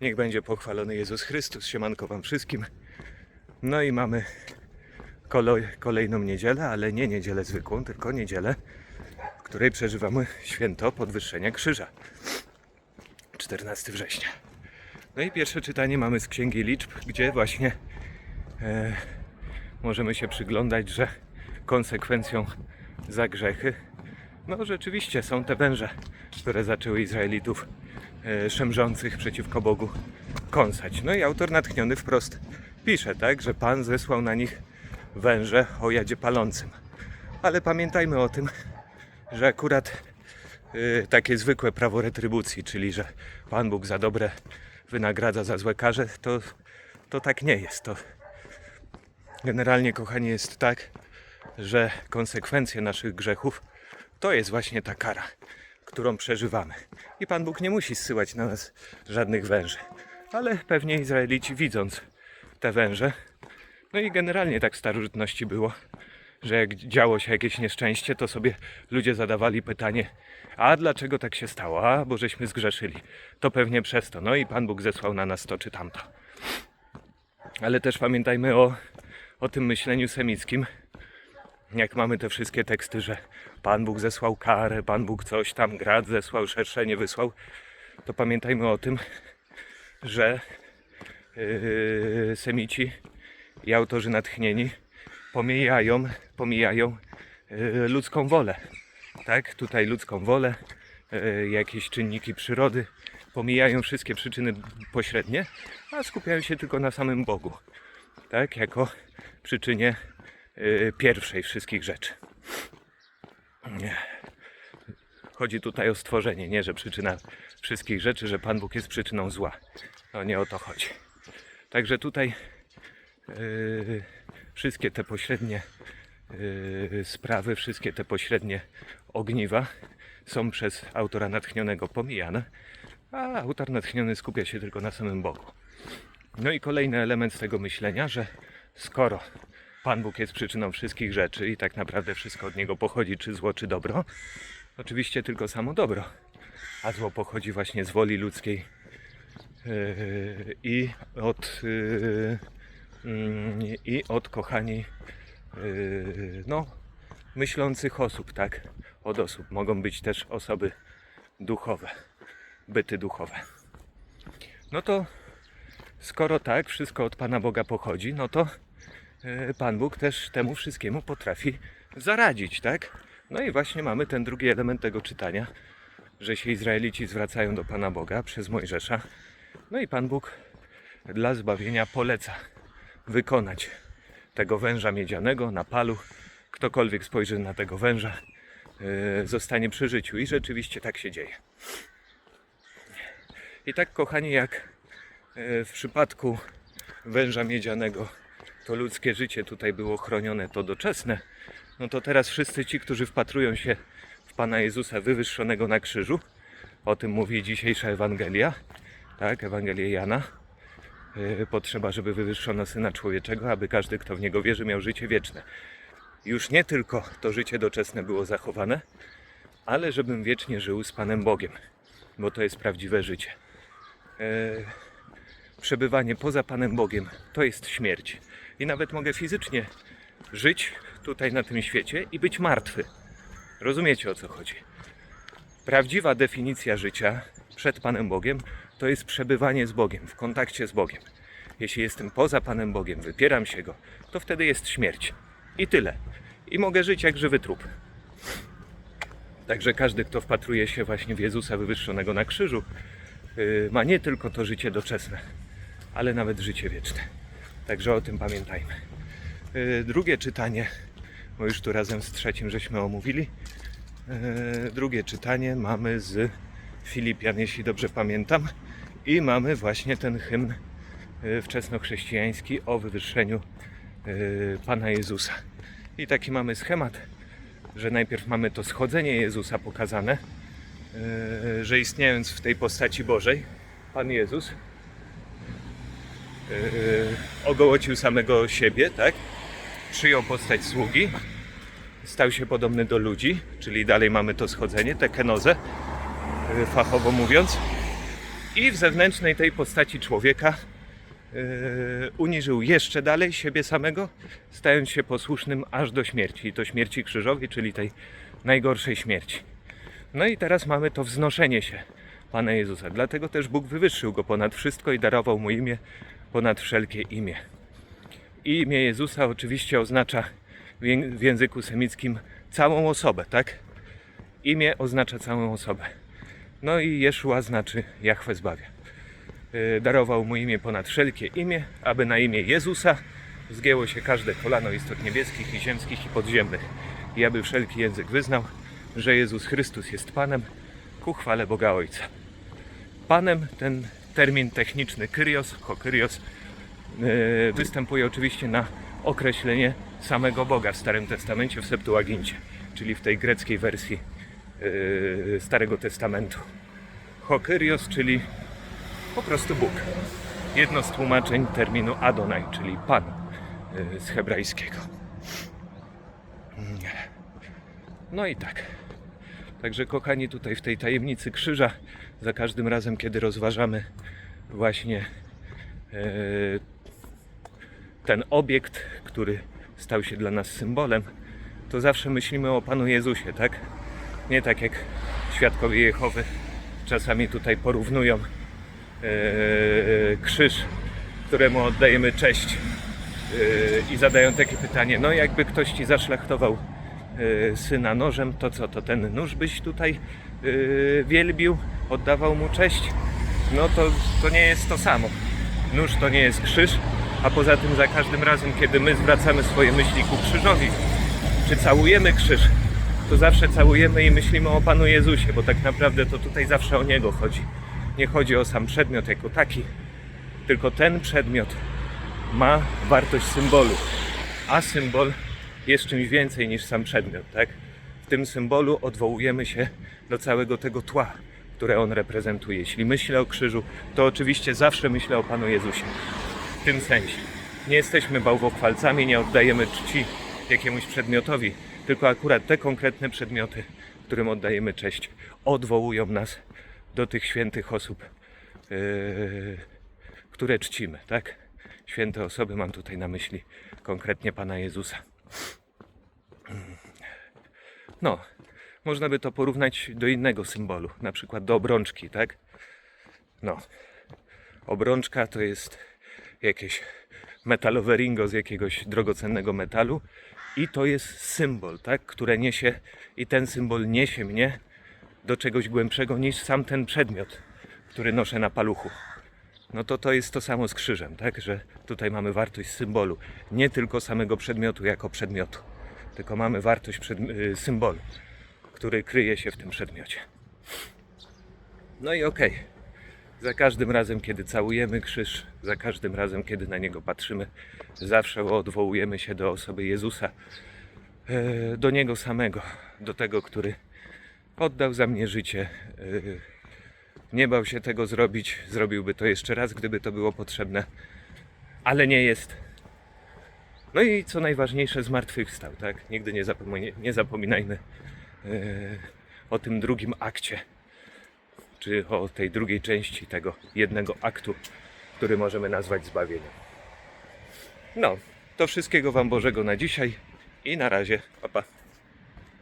Niech będzie pochwalony Jezus Chrystus. Siemanko wam wszystkim. No i mamy kolej, kolejną niedzielę, ale nie niedzielę zwykłą, tylko niedzielę, w której przeżywamy święto podwyższenia krzyża. 14 września. No i pierwsze czytanie mamy z Księgi Liczb, gdzie właśnie e, możemy się przyglądać, że konsekwencją za grzechy, no rzeczywiście są te węże, które zaczęły Izraelitów szemrzących przeciwko Bogu kąsać. No i autor natchniony wprost pisze, tak, że Pan zesłał na nich węże o jadzie palącym. Ale pamiętajmy o tym, że akurat y, takie zwykłe prawo retrybucji, czyli że Pan Bóg za dobre wynagradza za złe karze, to, to tak nie jest. To generalnie, kochani, jest tak, że konsekwencje naszych grzechów to jest właśnie ta kara, którą przeżywamy. I Pan Bóg nie musi zsyłać na nas żadnych węży. Ale pewnie Izraelici widząc te węże, no i generalnie tak w starożytności było, że jak działo się jakieś nieszczęście, to sobie ludzie zadawali pytanie, a dlaczego tak się stało? A, bo żeśmy zgrzeszyli. To pewnie przez to. No i Pan Bóg zesłał na nas to czy tamto. Ale też pamiętajmy o, o tym myśleniu semickim. Jak mamy te wszystkie teksty, że Pan Bóg zesłał karę, Pan Bóg coś tam, grad zesłał, szerszenie wysłał, to pamiętajmy o tym, że yy, semici i autorzy natchnieni pomijają, pomijają yy, ludzką wolę. Tak, tutaj ludzką wolę, yy, jakieś czynniki przyrody, pomijają wszystkie przyczyny pośrednie, a skupiają się tylko na samym Bogu. Tak, jako przyczynie pierwszej wszystkich rzeczy. Chodzi tutaj o stworzenie, nie że przyczyna wszystkich rzeczy, że Pan Bóg jest przyczyną zła. No nie o to chodzi. Także tutaj yy, wszystkie te pośrednie yy, sprawy, wszystkie te pośrednie ogniwa są przez autora natchnionego pomijane, a autor natchniony skupia się tylko na samym Bogu. No i kolejny element z tego myślenia, że skoro Pan Bóg jest przyczyną wszystkich rzeczy i tak naprawdę wszystko od Niego pochodzi, czy zło, czy dobro, oczywiście tylko samo dobro, a zło pochodzi właśnie z woli ludzkiej yy, i od, yy, mm, i od kochani yy, no, myślących osób, tak? Od osób. Mogą być też osoby duchowe, byty duchowe. No to skoro tak, wszystko od Pana Boga pochodzi, no to Pan Bóg też temu wszystkiemu potrafi zaradzić, tak? No i właśnie mamy ten drugi element tego czytania, że się Izraelici zwracają do Pana Boga przez Mojżesza. No i Pan Bóg dla zbawienia poleca wykonać tego węża miedzianego na palu. Ktokolwiek spojrzy na tego węża, e, zostanie przy życiu. I rzeczywiście tak się dzieje. I tak, kochani, jak e, w przypadku węża miedzianego to ludzkie życie tutaj było chronione, to doczesne, no to teraz wszyscy ci, którzy wpatrują się w Pana Jezusa wywyższonego na krzyżu, o tym mówi dzisiejsza Ewangelia, tak, Ewangelia Jana, e, potrzeba, żeby wywyższono Syna Człowieczego, aby każdy, kto w Niego wierzy, miał życie wieczne. Już nie tylko to życie doczesne było zachowane, ale żebym wiecznie żył z Panem Bogiem, bo to jest prawdziwe życie. E, przebywanie poza Panem Bogiem to jest śmierć. I nawet mogę fizycznie żyć tutaj na tym świecie i być martwy. Rozumiecie o co chodzi? Prawdziwa definicja życia przed Panem Bogiem to jest przebywanie z Bogiem, w kontakcie z Bogiem. Jeśli jestem poza Panem Bogiem, wypieram się Go, to wtedy jest śmierć. I tyle. I mogę żyć jak żywy trup. Także każdy, kto wpatruje się właśnie w Jezusa wywyższonego na krzyżu, yy, ma nie tylko to życie doczesne, ale nawet życie wieczne. Także o tym pamiętajmy. Yy, Drugie czytanie, bo już tu razem z trzecim żeśmy omówili. Yy, Drugie czytanie mamy z Filipian, jeśli dobrze pamiętam. I mamy właśnie ten hymn yy, wczesnochrześcijański o wywyższeniu Pana Jezusa. I taki mamy schemat, że najpierw mamy to schodzenie Jezusa pokazane, że istniejąc w tej postaci Bożej, Pan Jezus ogołocił samego siebie, tak? Przyjął postać sługi, stał się podobny do ludzi, czyli dalej mamy to schodzenie, tę kenozę, yy, fachowo mówiąc. i w zewnętrznej tej postaci człowieka uniżył jeszcze dalej siebie samego, stając się posłusznym aż do śmierci, i to śmierci krzyżowej, czyli tej najgorszej śmierci. No i teraz mamy to wznoszenie się Pana Jezusa. Dlatego też Bóg wywyższył go ponad wszystko i darował mu imię ponad wszelkie imię. Imię Jezusa oczywiście oznacza w ję- w języku semickim całą osobę, tak? Imię oznacza całą osobę. No i Jeszua znaczy Jahwe zbawia. Yy, Darował mu imię ponad wszelkie imię, aby na imię Jezusa zgięło się każde kolano istot niebieskich i ziemskich i podziemnych i aby wszelki język wyznał, że Jezus Chrystus jest Panem ku chwale Boga Ojca. Panem ten termin techniczny Kyrios, Kyrios yy, występuje oczywiście na określenie samego Boga w Starym Testamencie, w Septuagincie, czyli w tej greckiej wersji yy, Starego Testamentu. Hokyrios, czyli po prostu Bóg. Jedno z tłumaczeń terminu Adonai, czyli Pan yy, z hebrajskiego. No i tak. Także kochani, tutaj w tej tajemnicy krzyża, za każdym razem, kiedy rozważamy właśnie e, ten obiekt, który stał się dla nas symbolem, to zawsze myślimy o Panu Jezusie, tak? Nie tak jak świadkowie Jehowy czasami tutaj porównują e, krzyż, któremu oddajemy cześć e, i zadają takie pytanie, no jakby ktoś ci zaszlachtował syna nożem, to co, to ten nóż byś tutaj e, wielbił, oddawał mu cześć? No to, to nie jest to samo. Nóż to nie jest krzyż, a poza tym za każdym razem, kiedy my zwracamy swoje myśli ku krzyżowi, czy całujemy krzyż, to zawsze całujemy i myślimy o Panu Jezusie, bo tak naprawdę to tutaj zawsze o Niego chodzi. Nie chodzi o sam przedmiot jako taki, tylko ten przedmiot ma wartość symbolu, a symbol jest czymś więcej niż sam przedmiot, tak? W tym symbolu odwołujemy się do całego tego tła, które on reprezentuje. Jeśli myślę o krzyżu, to oczywiście zawsze myślę o Panu Jezusie. W tym sensie. Nie jesteśmy bałwochwalcami, nie oddajemy czci jakiemuś przedmiotowi, tylko akurat te konkretne przedmioty, którym oddajemy cześć, odwołują nas do tych świętych osób, yy, które czcimy, tak? Święte osoby mam tutaj na myśli konkretnie Pana Jezusa. No, można by to porównać do innego symbolu, na przykład do obrączki, tak? No, obrączka to jest jakieś metalowe ringo z jakiegoś drogocennego metalu i to jest symbol, tak? Które niesie i ten symbol niesie mnie do czegoś głębszego niż sam ten przedmiot, który noszę na paluchu. No to to jest to samo z krzyżem, tak? Że tutaj mamy wartość symbolu, nie tylko samego przedmiotu jako przedmiotu, tylko mamy wartość y, symbolu, który kryje się w tym przedmiocie. No i okej. Za każdym razem, kiedy całujemy krzyż, za każdym razem, kiedy na niego patrzymy, zawsze odwołujemy się do osoby Jezusa, e, do niego samego, do tego, który oddał za mnie życie. Nie bał się tego zrobić, zrobiłby to jeszcze raz, gdyby to było potrzebne, ale nie jest. No i co najważniejsze, zmartwychwstał, tak? Nigdy nie, zapomnie, nie zapominajmy e, o tym drugim akcie czy o tej drugiej części tego jednego aktu, który możemy nazwać zbawieniem. No, to wszystkiego Wam Bożego na dzisiaj i na razie. Pa, pa.